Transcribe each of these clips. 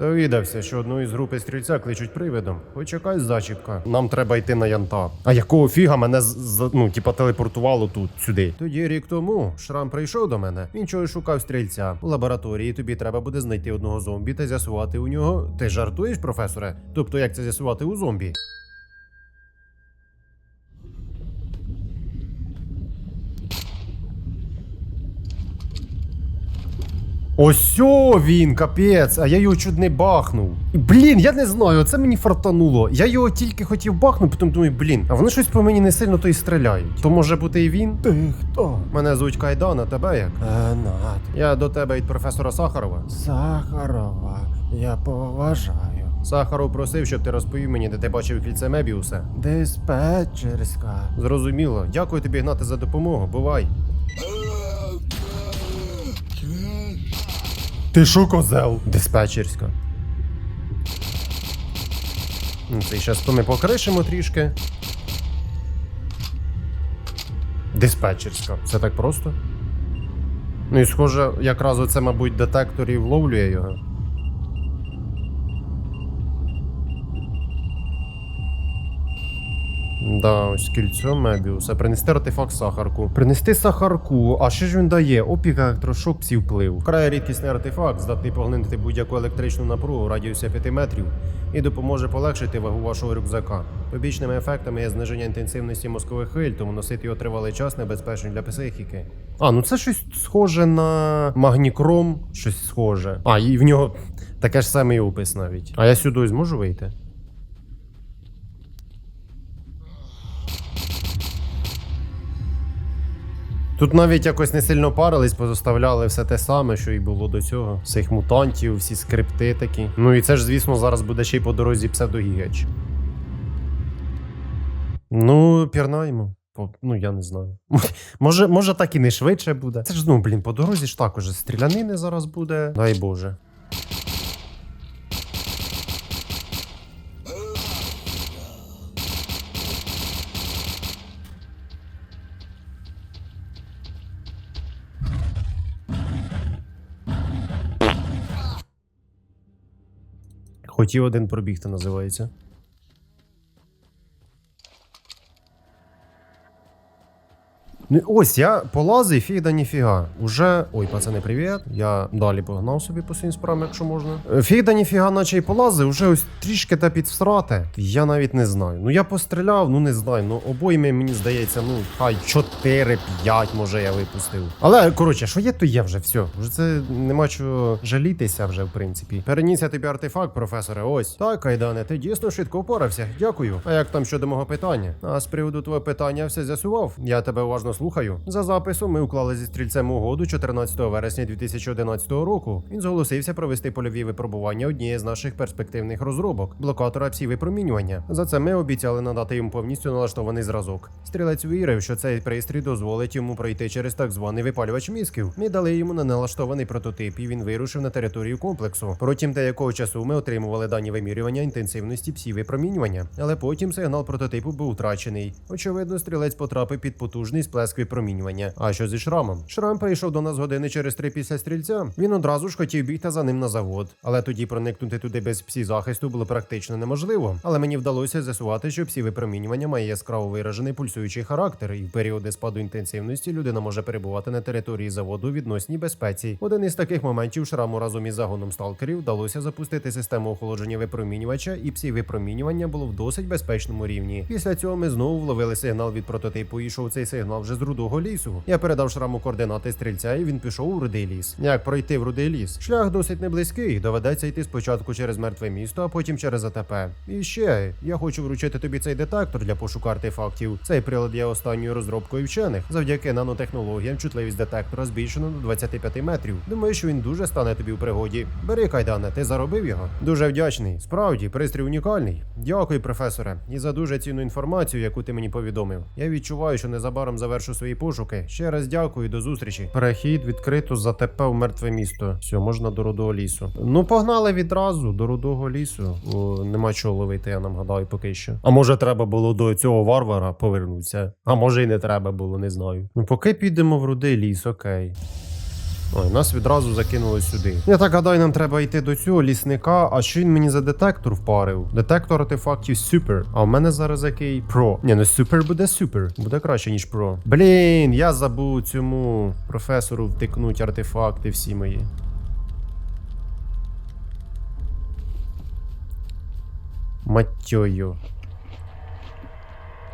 Довідався, що одну із групи стрільця кличуть привидом. Почекай, зачіпка. Нам треба йти на янта. А якого фіга мене з- ну, типа телепортувало тут сюди? Тоді рік тому шрам прийшов до мене. Він чогось шукав стрільця. У лабораторії тобі треба буде знайти одного зомбі та з'ясувати у нього. Ти жартуєш, професоре? Тобто, як це з'ясувати у зомбі? Ось о він, капець, а я його чуть не бахнув. Блін, я не знаю, це мені фартануло. Я його тільки хотів бахнути, потім думаю, блін, а вони щось по мені не сильно то й стріляють. То може бути і він? Ти хто? Мене звуть Кайдан, а тебе як? Геннад. Я до тебе від професора Сахарова. Сахарова. Я поважаю. Сахаров просив, щоб ти розповів мені, де ти бачив кільце Мебіуса. Диспетчерська. Зрозуміло. Дякую тобі гнати за допомогу. Бувай. Ти шо, козел? Диспетчерська. Ну, Це зараз то ми покришимо трішки. Диспетчерська. Це так просто. Ну і схоже, якраз оце, мабуть, детектор і вловлює його. Да, ось кільцо Мебіуса. Принести артефакт сахарку. Принести сахарку. А що ж він дає? Опік електрошок псів вплив. Вкрай рідкісний артефакт, здатний поглинути будь-яку електричну напругу в радіусі 5 метрів і допоможе полегшити вагу вашого рюкзака. Побічними ефектами є зниження інтенсивності мозкових хвиль, тому носити його тривалий час небезпечно для психіки. А, ну це щось схоже на магнікром, щось схоже. А, і в нього таке ж саме і опис навіть. А я сюди зможу вийти? Тут навіть якось не сильно парились, позоставляли все те саме, що і було до цього. Всіх мутантів, всі скрипти такі. Ну і це ж, звісно, зараз буде ще й по дорозі псевдогігач. Ну, пірнаймо. Ну, я не знаю. Може, може, так і не швидше буде. Це ж ну, блін, по дорозі ж також стрілянини зараз буде. Дай Боже. Хотів один пробігти, називається. Ну ось я полазив, фіг да ніфіга. Уже. Ой, пацани, привіт. Я далі погнав собі по своїм справам, якщо можна. Е, Фіг да ніфіга, наче й полазив, уже ось трішки та підсрати. Я навіть не знаю. Ну я постріляв, ну не знаю. Ну обойми, мені здається, ну хай 4-5, може я випустив. Але коротше, що є, то є вже все. Вже це нема чого жалітися вже, в принципі. Переніс я тобі артефакт, професоре. Ось. Так, Кайдане, ти дійсно швидко впорався. Дякую. А як там щодо мого питання? А з приводу твого питання все з'ясував. Я тебе уважно слухаю. За записом ми уклали зі стрільцем угоду 14 вересня 2011 року. Він зголосився провести польові випробування однієї з наших перспективних розробок блокатора псі випромінювання. За це ми обіцяли надати йому повністю налаштований зразок. Стрілець вірив, що цей пристрій дозволить йому пройти через так званий випалювач мізків. Ми дали йому на налаштований прототип, і він вирушив на територію комплексу. Протягом деякого часу ми отримували дані вимірювання інтенсивності псі випромінювання, але потім сигнал прототипу був втрачений. Очевидно, стрілець потрапив під потужний сплеск випромінювання. А що зі шрамом? Шрам прийшов до нас години через три після стрільця. Він одразу ж хотів бігти за ним на завод, але тоді проникнути туди без псі захисту було практично неможливо. Але мені вдалося з'ясувати, що псі випромінювання має яскраво виражений пульсуючий характер, і в періоди спаду інтенсивності людина може перебувати на території заводу у відносній безпеці. Один із таких моментів шраму разом із загоном сталкерів вдалося запустити систему охолодження випромінювача, і псі випромінювання було в досить безпечному рівні. Після цього ми знову вловили сигнал від прототипу, і йшов цей сигнал вже з рудого лісу. Я передав шраму координати стрільця, і він пішов у рудий ліс. Як пройти в рудий ліс? Шлях досить неблизький. Доведеться йти спочатку через мертве місто, а потім через АТП. І ще я хочу вручити тобі цей детектор для пошуку артефактів. Цей прилад є останньою розробкою вчених. Завдяки нанотехнологіям чутливість детектора збільшено до 25 метрів. Думаю, що він дуже стане тобі в пригоді. Бери кайдане, ти заробив його. Дуже вдячний. Справді, пристрій унікальний. Дякую, професоре, і за дуже цінну інформацію, яку ти мені повідомив. Я відчуваю, що незабаром завершу свої пошуки. Ще раз дякую, до зустрічі. Перехід відкрито за ТП в мертве місто. Все, можна до рудого лісу. Ну, погнали відразу до рудого лісу. О, нема чого ловити, я нам гадаю, поки що. А може, треба було до цього варвара повернутися. А може і не треба було, не знаю. Ну, поки підемо в рудий ліс, окей. Ой, нас відразу закинули сюди. Я так гадаю, нам треба йти до цього лісника. А що він мені за детектор впарив? Детектор артефактів супер. А в мене зараз який про. Ні, ну супер буде супер. Буде краще, ніж про. Блін, я забув цьому професору втикнуть артефакти всі мої. Матьою.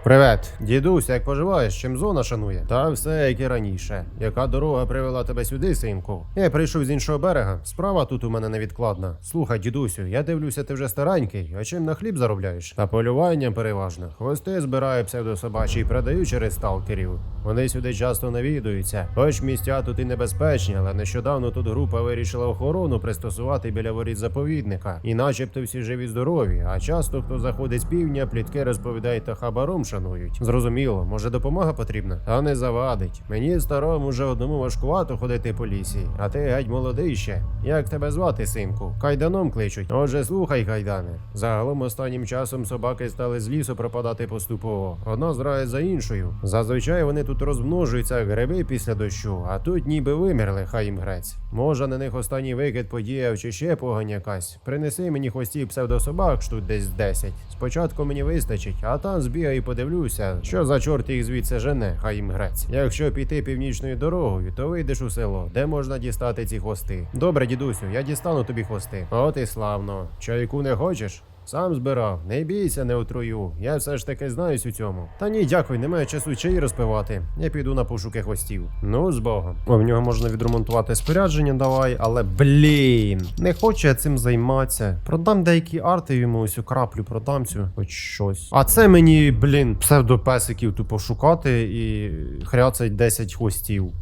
Привет, дідусь, як поживаєш? Чим зона шанує? Та все як і раніше. Яка дорога привела тебе сюди, синку? Я прийшов з іншого берега. Справа тут у мене невідкладна. Слухай, дідусю, я дивлюся, ти вже старенький, а чим на хліб заробляєш? Та полюванням переважно. Хвости збираю псевдособачі і продаю через сталкерів. Вони сюди часто навідуються. Хоч місця тут і небезпечні, але нещодавно тут група вирішила охорону пристосувати біля воріт заповідника. І начебто всі живі здорові, а часто хто заходить з півдня, плітки розповідають та хабаром шанують. Зрозуміло, може допомога потрібна? Та не завадить. Мені старому вже одному важкувато ходити по лісі, а ти геть молодий ще. Як тебе звати, синку? Кайданом кличуть. Отже, слухай, кайдане. Загалом останнім часом собаки стали з лісу пропадати поступово. Одна зрає за іншою. Зазвичай вони тут розмножуються гриби після дощу, а тут ніби вимерли, хай їм грець. Може, на них останній викид подіяв чи ще погань якась. Принеси мені хвостів псевдособак, штук десь 10. Спочатку мені вистачить, а там збігаю і подивлюся, що за чорт їх звідси жене, хай їм грець. Якщо піти північною дорогою, то вийдеш у село, де можна дістати ці хвости. Добре, дідусю, я дістану тобі хвости. От і славно. Чайку не хочеш? Сам збирав, не бійся, не отрую. Я все ж таки знаюсь у цьому. Та ні, дякую, немає часу чаї розпивати. Я піду на пошуки хвостів. Ну, з Богом. О, в нього можна відремонтувати спорядження, давай, але блін, не хочу я цим займатися. Продам деякі арти йому ось у краплю продам цю, хоч щось. А це мені, блін, псевдопесиків тупо шукати і хряцать 10 хвостів.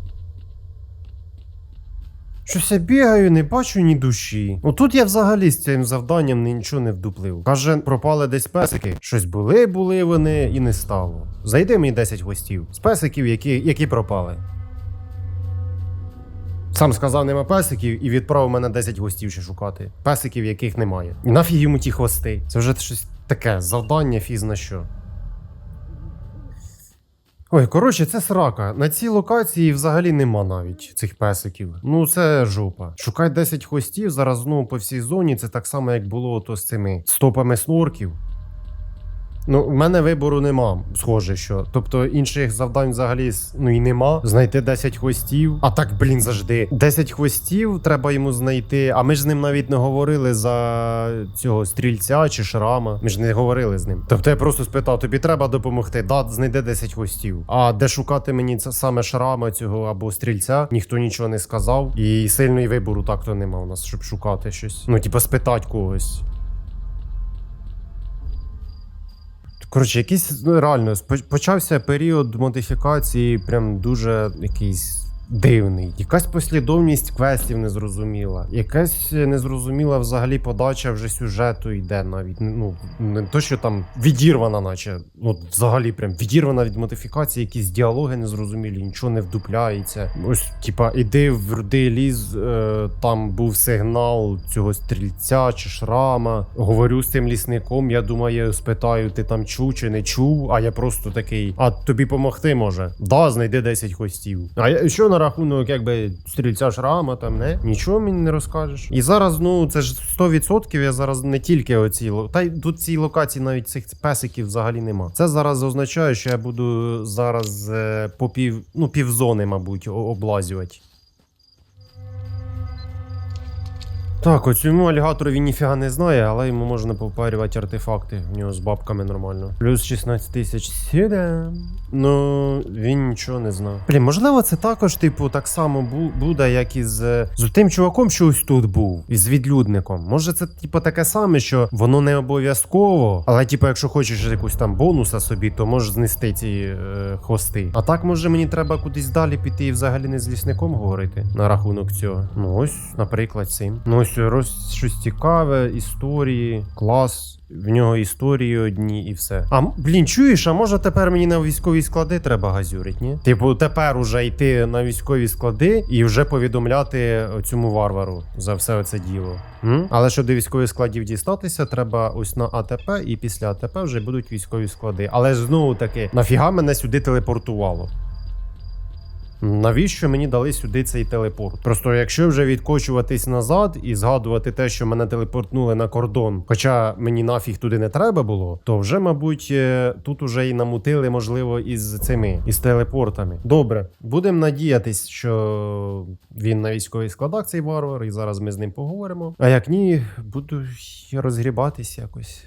Щось я бігаю, не бачу ні душі. Ну тут я взагалі з цим завданням нічого не вдуплив. Каже, пропали десь песики. Щось були, були вони і не стало. Зайди мені 10 гостів. З песиків, які, які пропали. Сам сказав, нема песиків, і відправив мене 10 гостів ще шукати. Песиків, яких немає. І нафіг йому ті хвости. Це вже щось таке завдання фіз на що. Ой, коротше, це срака. На цій локації взагалі нема навіть цих песиків. Ну це жопа. Шукай 10 хвостів зараз знову по всій зоні. Це так само, як було ото з цими стопами снорків. Ну, в мене вибору нема, схоже, що. Тобто інших завдань взагалі ну і нема. Знайти 10 хвостів. А так, блін, завжди. 10 хвостів треба йому знайти. А ми ж з ним навіть не говорили за цього стрільця чи шрама. Ми ж не говорили з ним. Тобто я просто спитав: тобі треба допомогти. Да, знайди 10 хвостів. А де шукати мені це саме шрама цього або стрільця, ніхто нічого не сказав. І сильної вибору так-то нема у нас, щоб шукати щось. Ну, типа, спитати когось. Коротше, якийсь ну, реально почався період модифікації, прям дуже якийсь дивний. Якась послідовність квестів незрозуміла. Якась незрозуміла взагалі подача вже сюжету йде навіть. Ну не то, що там відірвана, наче. Ну, взагалі, прям відірвана від модифікації, якісь діалоги незрозумілі, нічого не вдупляється. Ось, типа, іди в рудий ліс, е, там був сигнал цього стрільця чи шрама. Говорю з тим лісником. Я думаю, спитаю, ти там чув чи не чув. А я просто такий. А тобі помогти може? Да, знайди 10 хвостів. А я що на рахунок, якби стрільця шрама, там не нічого мені не розкажеш. І зараз, ну це ж 100% Я зараз не тільки оці та й тут цій локації навіть цих песиків взагалі нема. Це зараз означає, що я буду зараз е, по пів, ну півзони, мабуть, облазювати. Так, оцьому алігатору він ніфіга не знає, але йому можна повпарювати артефакти. В нього з бабками нормально. Плюс 16 тисяч сюди. Ну, він нічого не знав. Блін, можливо, це також, типу, так само бу- буде, як і з, з тим чуваком, що ось тут був, із відлюдником. Може, це, типу, таке саме, що воно не обов'язково, але, типу, якщо хочеш якусь там бонуса собі, то можеш знести ці е, хвости. А так, може, мені треба кудись далі піти і взагалі не з лісником говорити на рахунок цього. Ну, ось, наприклад, цим. Ну, ось роз щось цікаве, історії, клас. В нього історії одні і все. А блін, чуєш, а може тепер мені на військові склади треба газюрить, ні? Типу, тепер уже йти на військові склади і вже повідомляти цьому варвару за все це діло. М? Але щоб до військових складів дістатися, треба ось на АТП, і після АТП вже будуть військові склади. Але знову таки, нафіга мене сюди телепортувало? Навіщо мені дали сюди цей телепорт? Просто якщо вже відкочуватись назад і згадувати те, що мене телепортнули на кордон, хоча мені нафіг туди не треба було, то вже, мабуть, е, тут уже і намутили, можливо, із цими із телепортами. Добре, будемо надіятись, що він на військовий складах цей варвар, і зараз ми з ним поговоримо. А як ні, буду розгрібатись якось.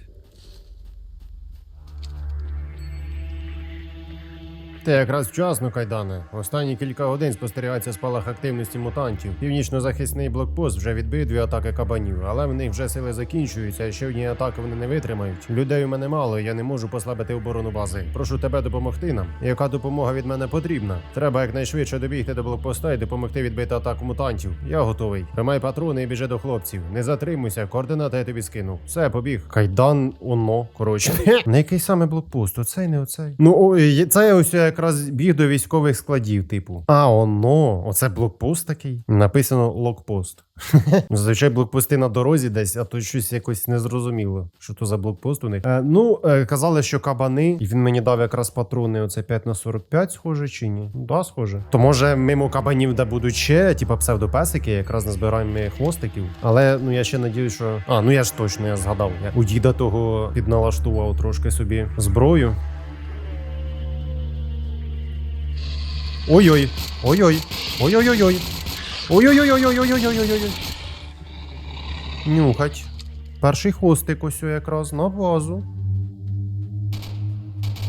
Ти якраз вчасно, кайдане. Останні кілька годин спостерігається спалах активності мутантів. Північно-захисний блокпост вже відбив дві атаки кабанів, але в них вже сили закінчуються, і ще одні атаки вони не витримають. Людей у мене мало, я не можу послабити оборону бази. Прошу тебе допомогти нам. Яка допомога від мене потрібна? Треба якнайшвидше добігти до блокпоста і допомогти відбити атаку мутантів. Я готовий. Тримай патрони і біжи до хлопців. Не затримуйся, координати я тобі скину. Все, побіг. Кайдан, оно, коротше. На який саме блокпост? Оцей, не оцей. Ну, о, це ось якраз біг до військових складів, типу. А, оно, оце блокпост такий. Написано локпост. Зазвичай блокпости на дорозі десь, а то щось якось незрозуміло, що то за блокпост у них. Е, ну, е, казали, що кабани, і він мені дав якраз патрони. Оце 5 на 45, схоже чи ні? Ну, Да, схоже. То може мимо кабанів, де будуть ще, типа псевдопесики, якраз назбираємо ми хвостиків. Але ну я ще надіюсь, що. А, ну я ж точно я згадав. Я у діда того підналаштував трошки собі зброю. Ой-ой. Ой-ой. Ой-ой-ой-ой. Ой-ой-ой-ой-ой-ой-ой-ой-ой. Нюхать. Перший хвостик ось якраз на базу.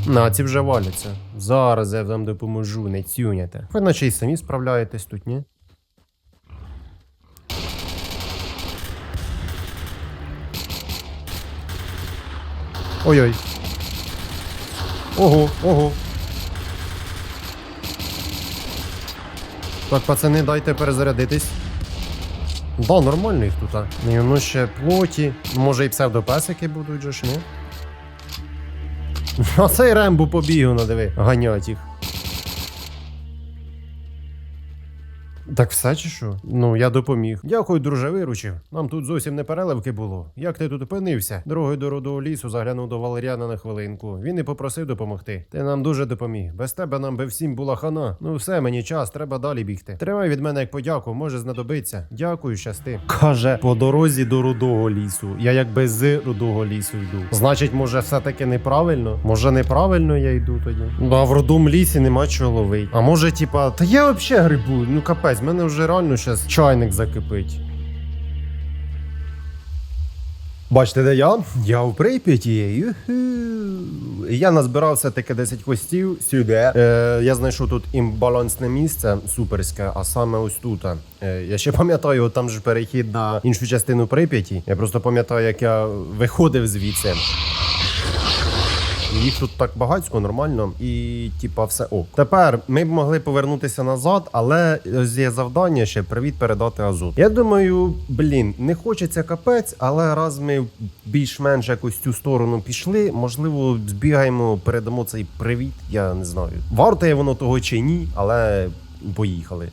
На, ці вже валяться. Зараз я вам допоможу, не цюняте. Ви наче й самі справляєтесь тут, ні? Ой-ой. Ого, ого. Так, пацани, дайте перезарядитись. Да, нормально їх тут. воно ще плоті. Може і псевдопесики будуть же ж, ні? А цей Рембо побігу надиви. Ганять їх. Так все чи що? Ну, я допоміг. Дякую, друже, виручив. Нам тут зовсім не переливки було. Як ти тут опинився? Дорогою до родового лісу заглянув до Валеріана на хвилинку. Він і попросив допомогти. Ти нам дуже допоміг. Без тебе нам би всім була хана. Ну все, мені час, треба далі бігти. Тримай від мене як подяку, може знадобиться. Дякую, щасти. Каже, по дорозі до рудого лісу. Я якби з рудого лісу йду. Значить, може, все-таки неправильно? Може, неправильно я йду тоді? Ну, а в рудому лісі нема чого. А може, типа, та я взагалі грибу, ну капець, в мене вже реально зараз чайник закипить. Бачите, де я? Я у Прип'яті. Я назбирав все-таки 10 хвостів сюди. Е, я знайшов тут імбалансне місце суперське, а саме ось тут. Е, я ще пам'ятаю, там же перехід на іншу частину Прип'яті. Я просто пам'ятаю, як я виходив звідси. Їх тут так багатько, нормально, і типа все ок. Тепер ми б могли повернутися назад, але ось є завдання ще привіт передати Азот. Я думаю, блін, не хочеться капець, але раз ми більш-менш якось цю сторону пішли, можливо, збігаємо, передамо цей привіт. Я не знаю. Варте воно того чи ні, але поїхали.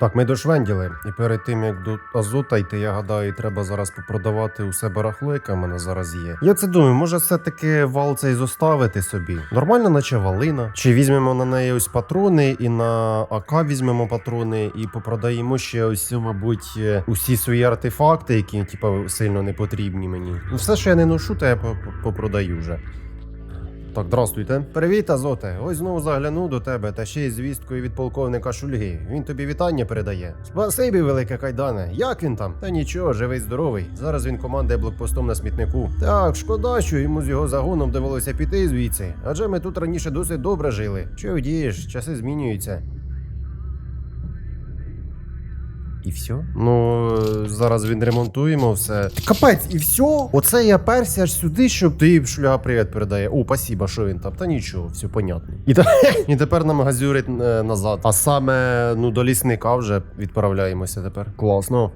Так, ми дошвенділи. І перед тим як до Азота йти, я гадаю, треба зараз попродавати усе барахло, яке в мене зараз є. Я це думаю, може все-таки вал цей зоставити собі. Нормально, наче валина. Чи візьмемо на неї ось патрони, і на АК візьмемо патрони, і попродаємо ще ось, мабуть, е, усі свої артефакти, які типу, сильно не потрібні мені. Ну, все, що я не ношу, то я по- по- попродаю вже. Так, здрастуйте. Привіт, Азоте. Ось знову загляну до тебе та ще й звісткою від полковника Шульги. Він тобі вітання передає. Спасибі, велике кайдане. Як він там? Та нічого, живий здоровий. Зараз він командує блокпостом на смітнику. Так, шкода, що йому з його загоном довелося піти звідси. Адже ми тут раніше досить добре жили. Що вдієш, часи змінюються. І все? Ну, зараз відремонтуємо все. Капець, і все? Оце я перся аж сюди, щоб ти шляга привіт передає. О, спасіба, що він там. Та нічого, все понятно. І, та... і тепер нам газюрить е, назад. А саме, ну, до лісника вже відправляємося тепер. Класно.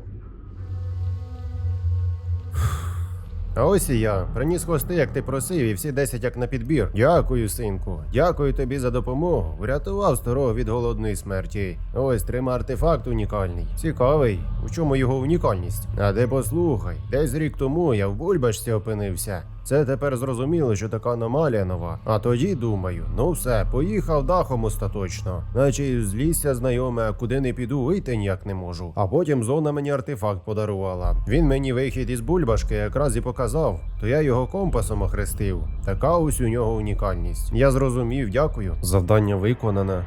А ось і я. Приніс хвости, як ти просив, і всі 10 як на підбір. Дякую, синку. Дякую тобі за допомогу. Врятував старого від голодної смерті. Ось трима артефакт унікальний. Цікавий. У чому його унікальність? А де послухай, десь рік тому я в бульбашці опинився. Це тепер зрозуміло, що така аномалія нова. А тоді думаю, ну все, поїхав дахом остаточно. Наче із злісся знайоме, куди не піду, вийти ніяк не можу. А потім зона мені артефакт подарувала. Він мені вихід із бульбашки якраз і показав. То я його компасом охрестив. Така ось у нього унікальність. Я зрозумів, дякую. Завдання виконане.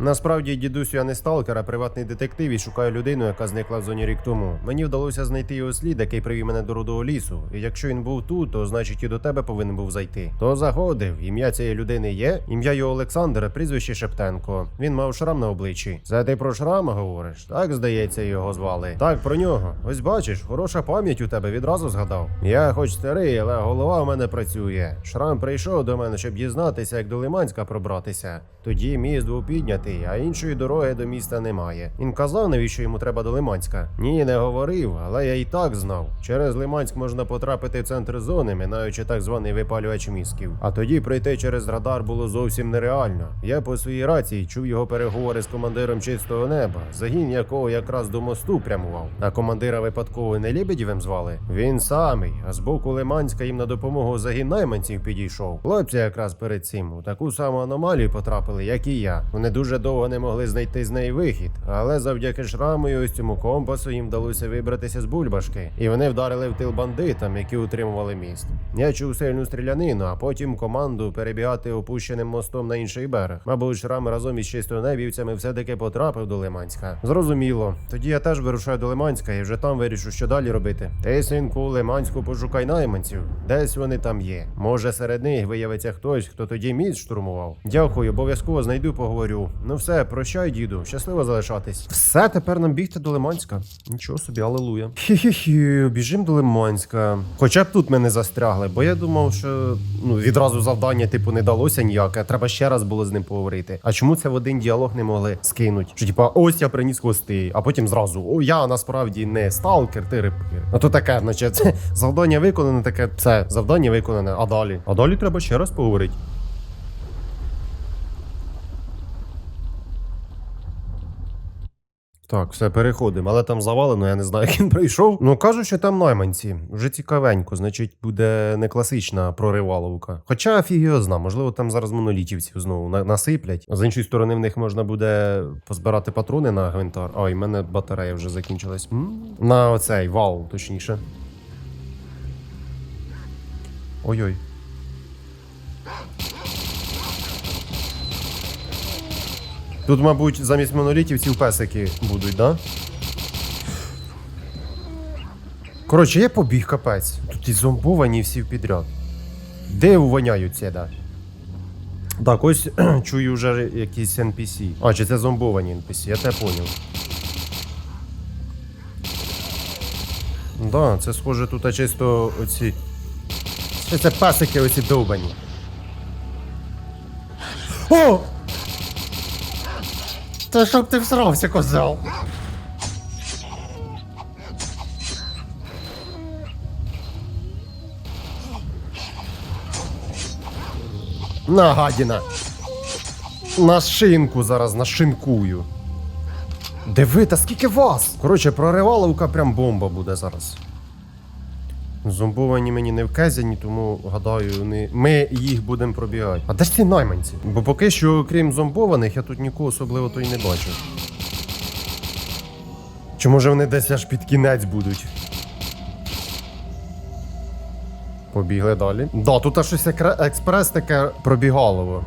Насправді, дідусю, я не сталкер, а приватний детектив і шукаю людину, яка зникла в зоні рік тому. Мені вдалося знайти його слід, який привів мене до рудого лісу. І якщо він був тут, то значить і до тебе повинен був зайти. То заходив. Ім'я цієї людини є. Ім'я його Олександр, прізвище Шептенко. Він мав шрам на обличчі. Це ти про шрама говориш? Так здається, його звали. Так, про нього. Ось бачиш, хороша пам'ять у тебе відразу згадав. Я хоч старий, але голова в мене працює. Шрам прийшов до мене, щоб дізнатися, як до Лиманська пробратися. Тоді міст був піднятий, а іншої дороги до міста немає. Він казав, навіщо йому треба до Лиманська. Ні, не говорив, але я і так знав. Через Лиманськ можна потрапити в центр зони, минаючи так званий випалювач мізків. А тоді пройти через радар було зовсім нереально. Я по своїй рації чув його переговори з командиром чистого неба, загін якого якраз до мосту прямував. А командира випадково не Лебедєвим звали. Він самий, а з боку Лиманська їм на допомогу загін найманців підійшов. Хлопці якраз перед цим у таку саму аномалію потрапили, як і я. Вони дуже довго не могли знайти з неї вихід, але завдяки шраму і ось цьому компасу їм вдалося вибратися з бульбашки, і вони вдарили в тил бандитам, які утримували міст. Я чув сильну стрілянину, а потім команду перебігати опущеним мостом на інший берег. Мабуть, шрам разом із чистонебівцями все-таки потрапив до Лиманська. Зрозуміло. Тоді я теж вирушаю до Лиманська і вже там вирішу, що далі робити. Ти, синку, Лиманську пошукай найманців. Десь вони там є. Може, серед них виявиться хтось, хто тоді міст штурмував. Дякую, обов'язково знайду, поговорю. Ну все, прощай, діду. Щасливо залишатись. Все, тепер нам бігти до Лиманська. Нічого собі, алелуя. Хі-хі-хі, біжим до Лиманська. Хоча б тут ми не застрягли, бо я думав, що ну відразу завдання, типу, не далося ніяке. Треба ще раз було з ним поговорити. А чому це в один діалог не могли скинуть? Що типа, ось я приніс хвости, а потім зразу о, я насправді не сталкер, ти репир. А то таке, значить, завдання виконане, таке це завдання виконане. А далі? А далі треба ще раз поговорити. Так, все переходимо, але там завалено, я не знаю, як він прийшов. Ну кажуть, що там найманці. Вже цікавенько, значить, буде не класична прориваловка. Хоча фіг його зна, можливо, там зараз монолітівців знову насиплять. З іншої сторони, в них можна буде позбирати патрони на гвинтар. Ой, в мене батарея вже закінчилась. М? На оцей вал, точніше. Ой-ой. Тут, мабуть, замість монолітівців песики будуть, да? Коротше, я побіг капець. Тут і зомбовані всі підряд. Де воняють да? Так, ось чую вже якісь NPC. А, чи це зомбовані NPC, я те поняв. Да, це схоже тут чисто оці. Це песики оці довбані. О! Та щоб ти всрався, козел. На, гадіна. На шинку зараз нашинкую. Диви, та скільки вас? Коротше, прориваловка прям бомба буде зараз. Зомбовані мені не вказані, тому гадаю, вони... ми їх будемо пробігати. А де ж ці найманці? Бо поки що, окрім зомбованих, я тут нікого особливо то й не бачу. Чи може вони десь аж під кінець будуть? Побігли далі. Да, тут аж щось експрес таке пробігалово.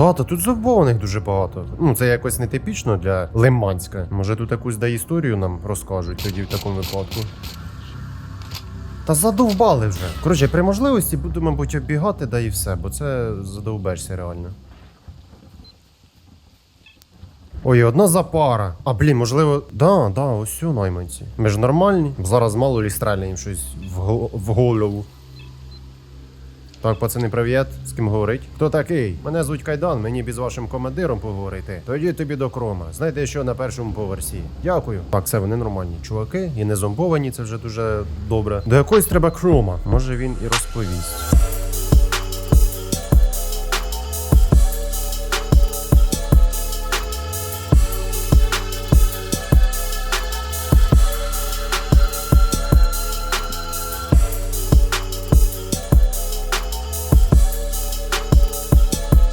Да, та тут зомбованих дуже багато. Ну, це якось нетипічно для Лиманська. Може тут якусь да історію нам розкажуть тоді в такому випадку. Та задовбали вже. Коротше, при можливості буду, мабуть, оббігати, да і все, бо це задовбешся реально. Ой, одна запара. А блін, можливо. Да, да, ось сю найманці. Ми ж нормальні. Зараз мало лі їм щось в, го- в голову. Так, пацани, привіт. З ким говорить? Хто такий? Мене звуть Кайдан, мені б вашим командиром поговорити. Тоді тобі до крома. Знайте, що на першому поверсі. Дякую. Так, все, вони нормальні чуваки і не зомбовані, це вже дуже добре. До якоїсь треба крома. Може він і розповість.